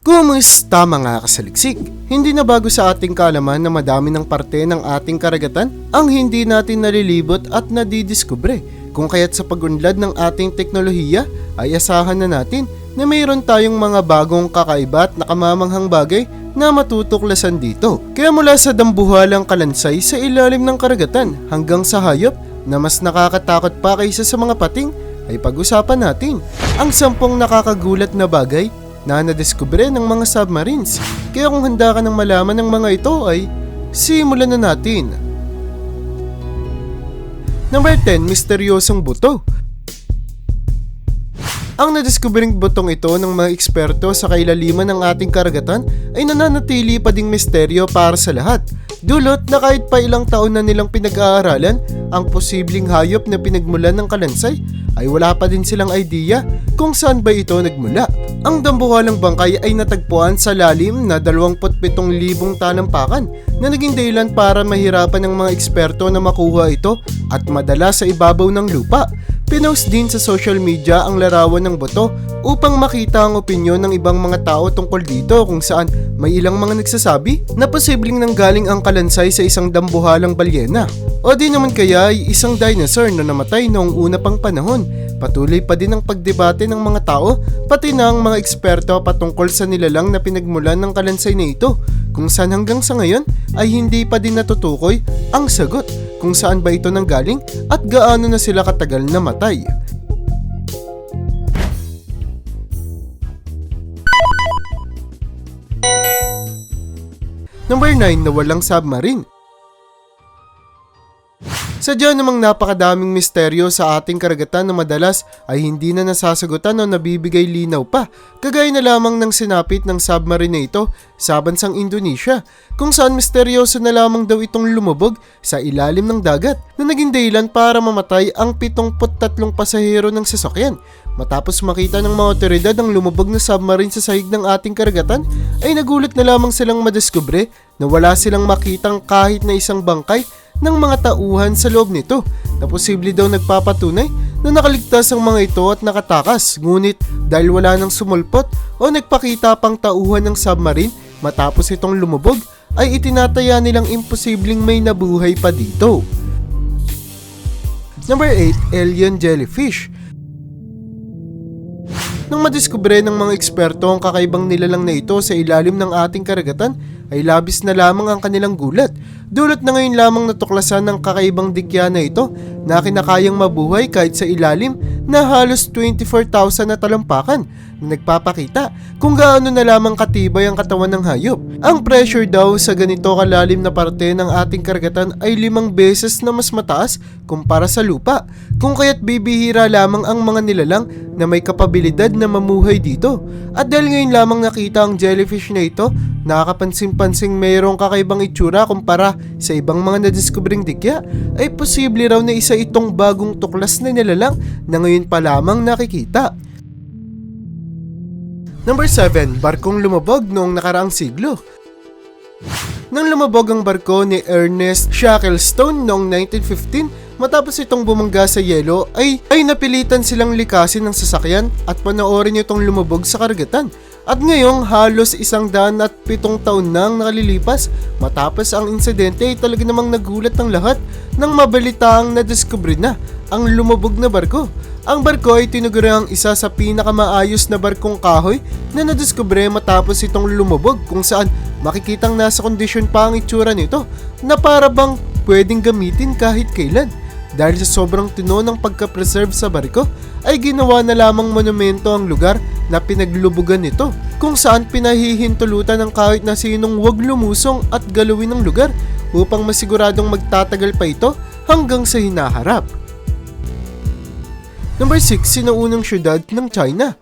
Kumusta mga kasaliksik? Hindi na bago sa ating kaalaman na madami ng parte ng ating karagatan ang hindi natin nalilibot at nadidiskubre. Kung kaya't sa pagunlad ng ating teknolohiya ay asahan na natin na mayroon tayong mga bagong kakaiba at nakamamanghang bagay na matutuklasan dito. Kaya mula sa dambuhalang kalansay sa ilalim ng karagatan hanggang sa hayop na mas nakakatakot pa kaysa sa mga pating ay pag-usapan natin ang sampung nakakagulat na bagay na nadiskubre ng mga submarines. Kaya kung handa ka ng malaman ng mga ito ay simulan na natin. Number 10, misteryosong buto. Ang nadiskubring butong ito ng mga eksperto sa kailaliman ng ating karagatan ay nananatili pa ding misteryo para sa lahat. Dulot na kahit pa ilang taon na nilang pinag-aaralan ang posibleng hayop na pinagmulan ng kalansay ay wala pa din silang idea kung saan ba ito nagmula. Ang dambuhalang bangkay ay natagpuan sa lalim na 27,000 talampakan na naging dahilan para mahirapan ng mga eksperto na makuha ito at madala sa ibabaw ng lupa. Pinost din sa social media ang larawan ng boto upang makita ang opinyon ng ibang mga tao tungkol dito kung saan may ilang mga nagsasabi na posibleng nanggaling ang kalansay sa isang dambuhalang balyena. O di naman kaya ay isang dinosaur na namatay noong una pang panahon. Patuloy pa din ang pagdebate ng mga tao pati na ang mga eksperto patungkol sa nilalang na pinagmulan ng kalansay na ito kung saan hanggang sa ngayon ay hindi pa din natutukoy ang sagot kung saan ba ito nanggaling at gaano na sila katagal namatay. Number 9 na walang submarine. Sadya namang napakadaming misteryo sa ating karagatan na madalas ay hindi na nasasagutan o nabibigay linaw pa, kagaya na lamang ng sinapit ng submarine ito sa bansang Indonesia, kung saan misteryoso na lamang daw itong lumubog sa ilalim ng dagat na naging dahilan para mamatay ang 73 pasahero ng sasakyan. Matapos makita ng mga otoridad ang lumubog na submarine sa sahig ng ating karagatan, ay nagulat na lamang silang madiskubre na wala silang makitang kahit na isang bangkay ng mga tauhan sa loob nito na posible daw nagpapatunay na nakaligtas ang mga ito at nakatakas ngunit dahil wala nang sumulpot o nagpakita pang tauhan ng submarine matapos itong lumubog ay itinataya nilang imposibleng may nabuhay pa dito. Number 8, Alien Jellyfish nang madiskubre ng mga eksperto ang kakaibang nilalang na ito sa ilalim ng ating karagatan, ay labis na lamang ang kanilang gulat. Dulot na ngayon lamang natuklasan ng kakaibang dikya na ito na kinakayang mabuhay kahit sa ilalim na halos 24,000 na talampakan na nagpapakita kung gaano na lamang katibay ang katawan ng hayop. Ang pressure daw sa ganito kalalim na parte ng ating karagatan ay limang beses na mas mataas kumpara sa lupa, kung kaya't bibihira lamang ang mga nilalang na may kapabilidad na mamuhay dito. At dahil ngayon lamang nakita ang jellyfish na ito, nakakapansin-pansing mayroong kakaibang itsura kumpara sa ibang mga nadiskubring dikya, ay posible raw na isa itong bagong tuklas na nilalang na ngayon pa lamang nakikita. Number 7, barkong lumabog noong nakaraang siglo. Nang lumabog ang barko ni Ernest Shacklestone noong 1915, matapos itong bumangga sa yelo, ay, ay napilitan silang likasin ng sasakyan at panoorin itong lumabog sa karagatan. At ngayong halos isang daan at pitong taon nang nakalilipas matapos ang insidente ay talaga namang nagulat ng lahat nang mabalitaang nadiskubre na ang lumabog na barko. Ang barko ay tinugurang isa sa pinakamaayos na barkong kahoy na nadiskubre matapos itong lumubog kung saan makikitang nasa kondisyon pa ang itsura nito na para bang pwedeng gamitin kahit kailan. Dahil sa sobrang tino ng pagka-preserve sa barko, ay ginawa na lamang monumento ang lugar na pinaglubugan nito, kung saan pinahihintulutan ng kahit na sinong wag lumusong at galawin ng lugar upang masiguradong magtatagal pa ito hanggang sa hinaharap. Number 6, sinaunang syudad ng China.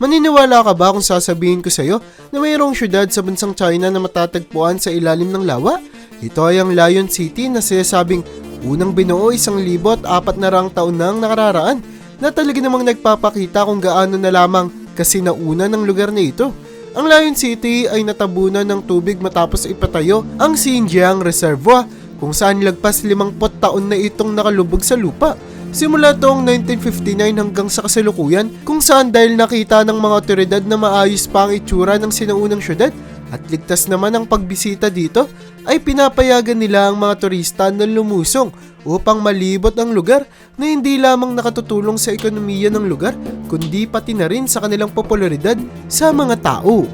Maniniwala ka ba kung sasabihin ko sa iyo na mayroong syudad sa bansang China na matatagpuan sa ilalim ng lawa? Ito ay ang Lion City na sinasabing unang binuo isang libo at apat na rang taon nang nakararaan na talaga namang nagpapakita kung gaano na lamang kasi nauna ng lugar na ito. Ang Lion City ay natabunan ng tubig matapos ipatayo ang Xinjiang Reservoir kung saan lagpas 50 taon na itong nakalubog sa lupa. Simula toong 1959 hanggang sa kasalukuyan kung saan dahil nakita ng mga otoridad na maayos pa ang itsura ng sinaunang syudad at ligtas naman ang pagbisita dito ay pinapayagan nila ang mga turista na lumusong upang malibot ang lugar na hindi lamang nakatutulong sa ekonomiya ng lugar kundi pati na rin sa kanilang popularidad sa mga tao.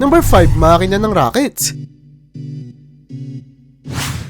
Number 5, makina ng rockets.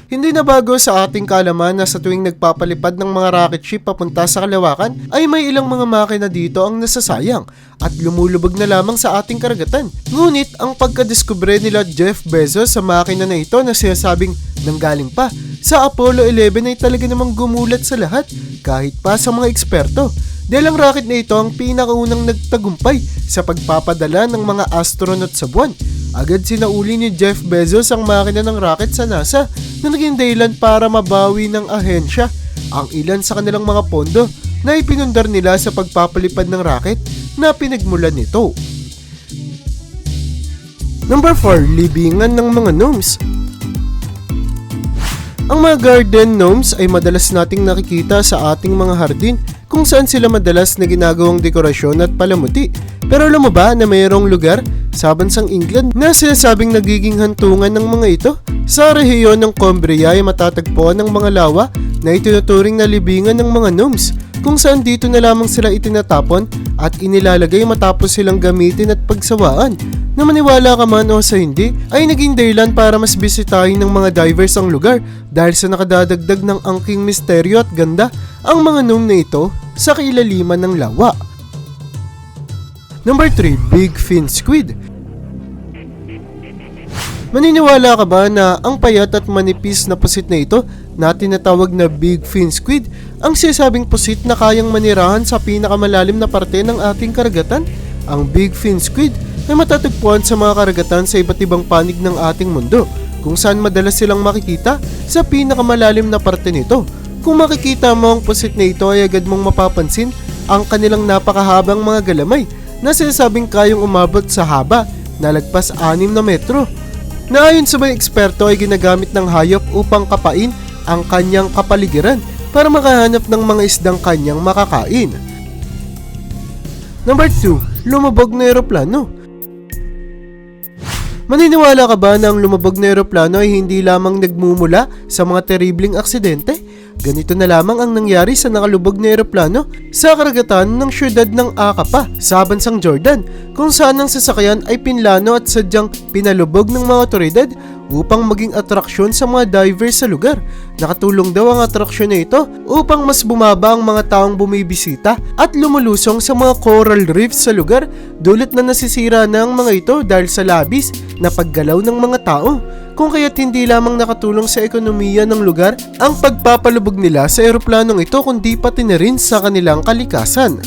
Hindi na bago sa ating kaalaman na sa tuwing nagpapalipad ng mga rocket ship papunta sa kalawakan ay may ilang mga makina dito ang nasasayang at lumulubog na lamang sa ating karagatan. Ngunit ang pagkadiskubre nila Jeff Bezos sa makina na ito na sinasabing nanggaling pa sa Apollo 11 ay talaga namang gumulat sa lahat kahit pa sa mga eksperto. Dahil ang rocket na ito ang pinakaunang nagtagumpay sa pagpapadala ng mga astronaut sa buwan. Agad sinauli ni Jeff Bezos ang makina ng rocket sa NASA na naging dahilan para mabawi ng ahensya ang ilan sa kanilang mga pondo na ipinundar nila sa pagpapalipad ng rocket na pinagmulan nito. Number 4, libingan ng mga gnomes. Ang mga garden gnomes ay madalas nating nakikita sa ating mga hardin kung saan sila madalas na ginagawang dekorasyon at palamuti. Pero alam mo ba na mayroong lugar sa bansang England na sinasabing nagiging hantungan ng mga ito? Sa rehiyon ng Cumbria ay matatagpuan ng mga lawa na itinuturing na libingan ng mga gnomes kung saan dito na lamang sila itinatapon at inilalagay matapos silang gamitin at pagsawaan. Na maniwala ka man o sa hindi, ay naging dahilan para mas bisitahin ng mga divers ang lugar dahil sa nakadadagdag ng angking misteryo at ganda ang mga gnome na ito sa kailaliman ng lawa. Number 3, Big Fin Squid. Maniniwala ka ba na ang payat at manipis na pusit na ito na tinatawag na Big Fin Squid ang sinasabing pusit na kayang manirahan sa pinakamalalim na parte ng ating karagatan? Ang Big Fin Squid ay matatagpuan sa mga karagatan sa iba't ibang panig ng ating mundo kung saan madalas silang makikita sa pinakamalalim na parte nito. Kung makikita mo ang pusit na ito ay agad mong mapapansin ang kanilang napakahabang mga galamay na sinasabing kayang umabot sa haba na lagpas 6 na metro. Na ayon sa mga eksperto ay ginagamit ng hayop upang kapain ang kanyang kapaligiran para makahanap ng mga isdang kanyang makakain. Number 2, lumabog na eroplano. Maniniwala ka ba na ang lumabog na eroplano ay hindi lamang nagmumula sa mga terribling aksidente? Ganito na lamang ang nangyari sa nakalubog na eroplano sa karagatan ng syudad ng Akapa sa bansang Jordan kung saan ang sasakyan ay pinlano at sadyang pinalubog ng mga otoridad upang maging atraksyon sa mga divers sa lugar. Nakatulong daw ang atraksyon na ito upang mas bumaba ang mga taong bumibisita at lumulusong sa mga coral reefs sa lugar dulot na nasisira na ang mga ito dahil sa labis na paggalaw ng mga tao. Kung kaya't hindi lamang nakatulong sa ekonomiya ng lugar ang pagpapalubog nila sa eroplanong ito kundi pati na rin sa kanilang kalikasan.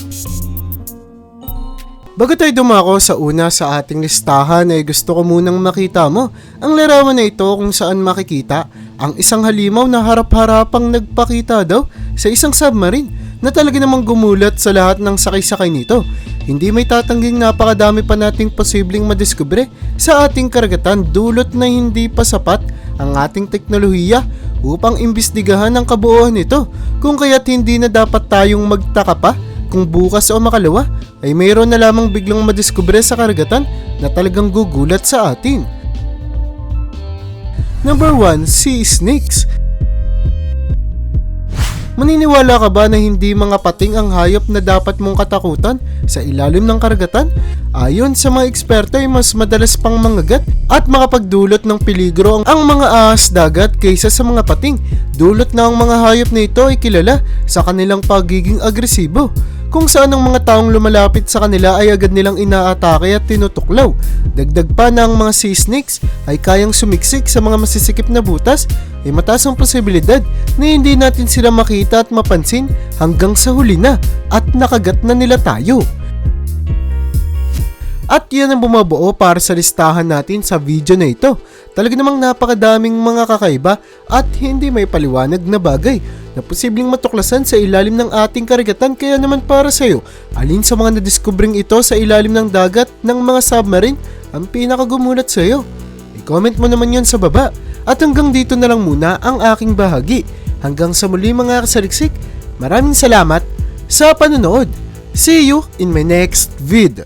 Bago tayo dumako sa una sa ating listahan ay gusto ko munang makita mo ang larawan na ito kung saan makikita ang isang halimaw na harap-harapang nagpakita daw sa isang submarine na talaga namang gumulat sa lahat ng sakay-sakay nito. Hindi may tatangging napakadami pa nating posibleng madiskubre sa ating karagatan dulot na hindi pa sapat ang ating teknolohiya upang imbestigahan ang kabuuan nito kung kaya't hindi na dapat tayong magtaka pa kung bukas o makalawa ay mayroon na lamang biglang madiskubre sa karagatan na talagang gugulat sa atin. Number 1, Sea Snakes. Maniniwala ka ba na hindi mga pating ang hayop na dapat mong katakutan sa ilalim ng karagatan? Ayon sa mga eksperto ay mas madalas pang mangagat at makapagdulot ng peligro ang mga ahas dagat kaysa sa mga pating. Dulot na ang mga hayop na ito ay kilala sa kanilang pagiging agresibo kung saan ang mga taong lumalapit sa kanila ay agad nilang inaatake at tinutuklaw. Dagdag pa na ang mga sea snakes ay kayang sumiksik sa mga masisikip na butas ay mataas ang posibilidad na hindi natin sila makita at mapansin hanggang sa huli na at nakagat na nila tayo. At yan ang bumabuo para sa listahan natin sa video na ito. Talaga namang napakadaming mga kakaiba at hindi may paliwanag na bagay na posibleng matuklasan sa ilalim ng ating karagatan kaya naman para sa iyo, alin sa mga nadiskubring ito sa ilalim ng dagat ng mga submarine ang pinakagumulat sa iyo? I-comment mo naman yan sa baba. At hanggang dito na lang muna ang aking bahagi. Hanggang sa muli mga kasaliksik, maraming salamat sa panonood. See you in my next vid.